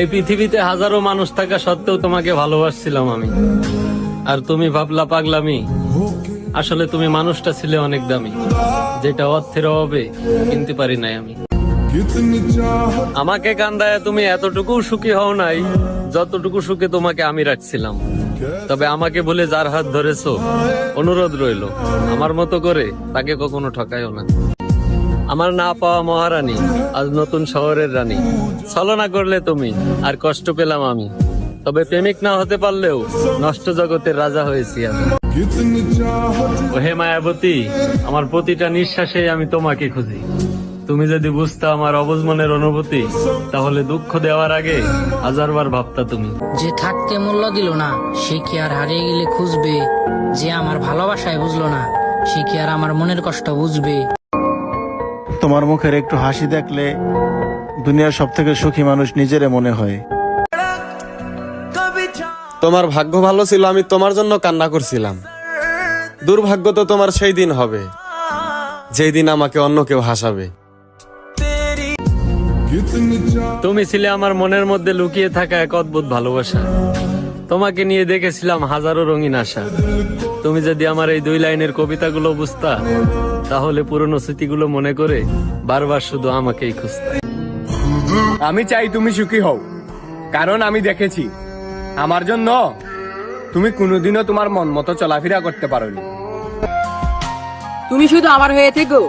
এই পৃথিবীতে হাজারো মানুষ থাকা সত্ত্বেও তোমাকে ভালোবাসছিলাম আমি। আর তুমি ভাবলা পাগলামি। আসলে তুমি মানুষটা ছিলে অনেক দামি। যেটা অর্থের অভাবে কিনতে পারি নাই আমি। আমাকে কান্দায় তুমি এতটুকু সুখী হও নাই, যতটুকু সুখে তোমাকে আমি রাখছিলাম। তবে আমাকে বলে যার হাত ধরেছো, অনুরোধ রইল। আমার মতো করে তাকে কখনো ঠকাইও না। আমার না পাওয়া মহারানী, আজ নতুন শহরের রানী। ছলনা করলে তুমি, আর কষ্ট পেলাম আমি। তবে প্রেমিক না হতে পারলেও নষ্ট জগতের রাজা হয়েছি আমি। হে মায়াবতী, আমার প্রতিটা নিঃশ্বাসে আমি তোমাকে খুঁজি। তুমি যদি বুঝতে আমার অবুঝ মনের অনুভূতি, তাহলে দুঃখ দেওয়ার আগে হাজারবার ভাবতা তুমি। যে থাকতে মূল্য দিল না, সে কি আর হারিয়ে গেলে খুঁজবে? যে আমার ভালোবাসায় বুঝলো না, সে কি আর আমার মনের কষ্ট বুঝবে? তোমার মুখের একটু হাসি দেখলে দুনিয়ার সব থেকে সুখী মানুষ নিজেরে মনে হয়। তোমার ভাগ্য ভালো ছিল আমি তোমার জন্য কান্না করছিলাম। দুর্ভাগ্য তো তোমার সেই দিন হবে যেই দিন আমাকে অন্য কেউ হাসাবে। তুমি ছিলে আমার মনের মধ্যে লুকিয়ে থাকা এক অদ্ভুত ভালোবাসা। তোমাকে নিয়ে দেখেছিলাম হাজারো রঙিন আশা। তুমি যদি আমার এই দুই লাইনের কবিতাগুলো বুঝতা তাহলে পুরনো স্মৃতিগুলো মনে করে বারবার শুধু আমাকেই খুঁজতা। আমি চাই তুমি সুখী হও কারণ আমি দেখেছি আমার জন্য তুমি কোনোদিনও তোমার মন মতো চলাফেরা করতে পারোনি। তুমি শুধু আমার হয়ে থেকো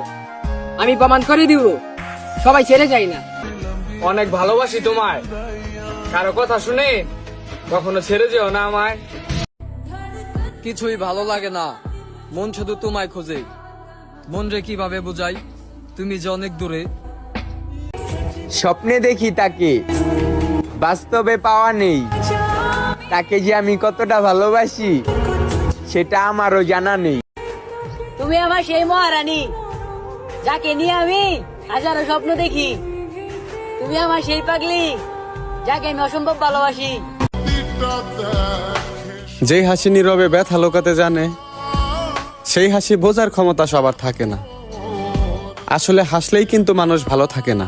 আমি প্রমাণ করে দিব সবাই ছেড়ে যায় না। অনেক ভালোবাসি তোমায়। কারও কথা শুনে কখনো ছেড়ে যেও না আমায়। কিছুই ভালো লাগে না। মন শুধু তোমায় খোঁজে। মন রে কীভাবে বুঝাই? তুমি যে অনেক দূরে। স্বপ্নে দেখি তাকে। বাস্তবে পাওয়া নেই। তাকে যে আমি কতটা ভালোবাসি সেটা আমারও জানা নেই। তুমি আমার সেই মহারানী যাকে নিয়ে আমি হাজারো স্বপ্ন দেখি। তুমি আমার সেই পাগলি যাকে আমি অসম্ভব ভালোবাসি। যেই হাসি নীরবে ব্যথা লোকাতে জানে, সেই হাসি বোঝার ক্ষমতা সবার থাকে না। আসলে হাসলেই কিন্তু মানুষ ভালো থাকে না।